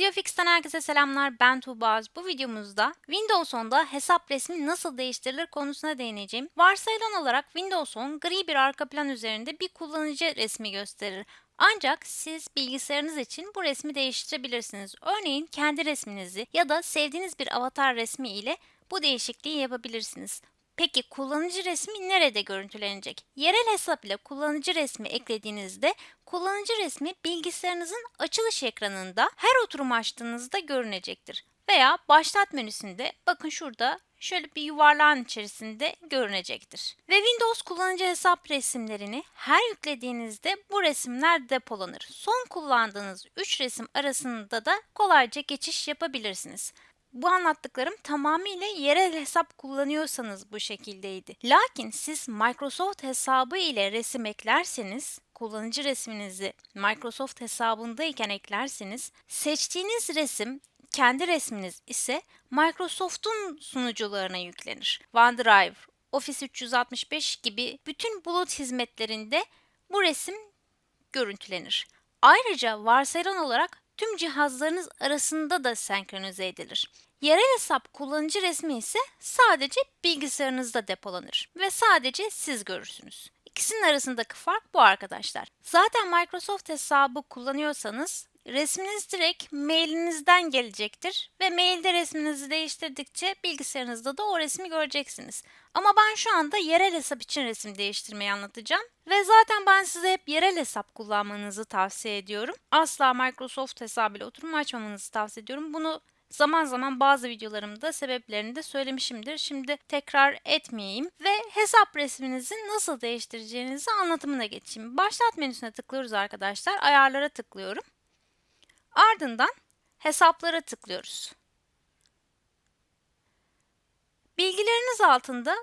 CFX'ten herkese selamlar. Ben Tuğba. Bu videomuzda Windows 10'da hesap resmi nasıl değiştirilir konusuna değineceğim. Varsayılan olarak Windows 10 gri bir arka plan üzerinde bir kullanıcı resmi gösterir. Ancak siz bilgisayarınız için bu resmi değiştirebilirsiniz. Örneğin kendi resminizi ya da sevdiğiniz bir avatar resmi ile bu değişikliği yapabilirsiniz. Peki kullanıcı resmi nerede görüntülenecek? Yerel hesap ile kullanıcı resmi eklediğinizde kullanıcı resmi bilgisayarınızın açılış ekranında her oturum açtığınızda görünecektir. Veya başlat menüsünde bakın şurada şöyle bir yuvarlağın içerisinde görünecektir. Ve Windows kullanıcı hesap resimlerini her yüklediğinizde bu resimler depolanır. Son kullandığınız 3 resim arasında da kolayca geçiş yapabilirsiniz. Bu anlattıklarım tamamıyla yerel hesap kullanıyorsanız bu şekildeydi. Lakin siz Microsoft hesabı ile resim eklerseniz, kullanıcı resminizi Microsoft hesabındayken eklerseniz, seçtiğiniz resim kendi resminiz ise Microsoft'un sunucularına yüklenir. OneDrive, Office 365 gibi bütün bulut hizmetlerinde bu resim görüntülenir. Ayrıca varsayılan olarak tüm cihazlarınız arasında da senkronize edilir. Yerel hesap kullanıcı resmi ise sadece bilgisayarınızda depolanır ve sadece siz görürsünüz. İkisinin arasındaki fark bu arkadaşlar. Zaten Microsoft hesabı kullanıyorsanız resminiz direkt mailinizden gelecektir ve mailde resminizi değiştirdikçe bilgisayarınızda da o resmi göreceksiniz. Ama ben şu anda yerel hesap için resim değiştirmeyi anlatacağım ve zaten ben size hep yerel hesap kullanmanızı tavsiye ediyorum. Asla Microsoft hesabıyla oturum açmamanızı tavsiye ediyorum. Bunu Zaman zaman bazı videolarımda sebeplerini de söylemişimdir. Şimdi tekrar etmeyeyim ve hesap resminizi nasıl değiştireceğinizi anlatımına geçeyim. Başlat menüsüne tıklıyoruz arkadaşlar. Ayarlara tıklıyorum. Ardından hesaplara tıklıyoruz. Bilgileriniz altında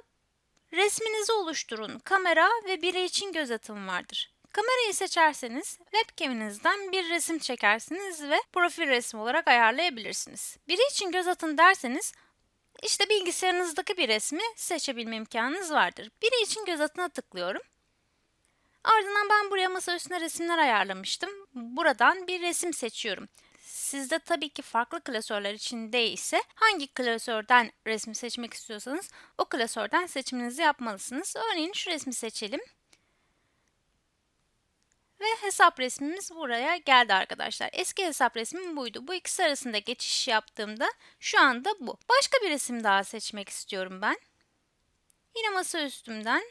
resminizi oluşturun, kamera ve biri için göz atımı vardır. Kamerayı seçerseniz webcam'inizden bir resim çekersiniz ve profil resmi olarak ayarlayabilirsiniz. Biri için göz atın derseniz işte bilgisayarınızdaki bir resmi seçebilme imkanınız vardır. Biri için göz atına tıklıyorum. Ardından ben buraya masa üstüne resimler ayarlamıştım. Buradan bir resim seçiyorum. Sizde tabii ki farklı klasörler içinde ise hangi klasörden resmi seçmek istiyorsanız o klasörden seçiminizi yapmalısınız. Örneğin şu resmi seçelim. Ve hesap resmimiz buraya geldi arkadaşlar. Eski hesap resmim buydu. Bu ikisi arasında geçiş yaptığımda şu anda bu. Başka bir resim daha seçmek istiyorum ben. Yine masa üstümden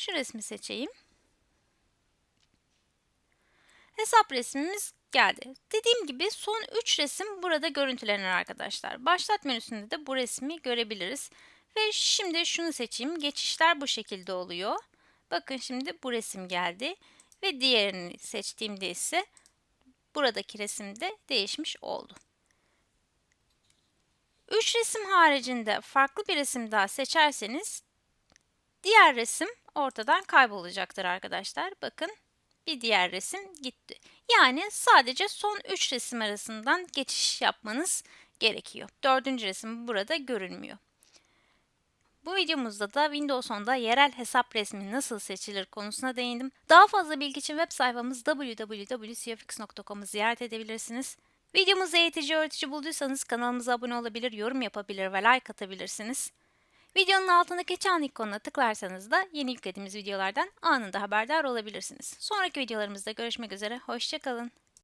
şu resmi seçeyim. Hesap resmimiz geldi. Dediğim gibi son 3 resim burada görüntülenir arkadaşlar. Başlat menüsünde de bu resmi görebiliriz. Ve şimdi şunu seçeyim. Geçişler bu şekilde oluyor. Bakın şimdi bu resim geldi ve diğerini seçtiğimde ise buradaki resimde değişmiş oldu. Üç resim haricinde farklı bir resim daha seçerseniz diğer resim ortadan kaybolacaktır arkadaşlar. Bakın bir diğer resim gitti. Yani sadece son 3 resim arasından geçiş yapmanız gerekiyor. Dördüncü resim burada görünmüyor. Bu videomuzda da Windows 10'da yerel hesap resmi nasıl seçilir konusuna değindim. Daha fazla bilgi için web sayfamız www.cfx.com'u ziyaret edebilirsiniz. Videomuzu eğitici öğretici bulduysanız kanalımıza abone olabilir, yorum yapabilir ve like atabilirsiniz. Videonun altındaki çan ikonuna tıklarsanız da yeni yüklediğimiz videolardan anında haberdar olabilirsiniz. Sonraki videolarımızda görüşmek üzere, hoşçakalın.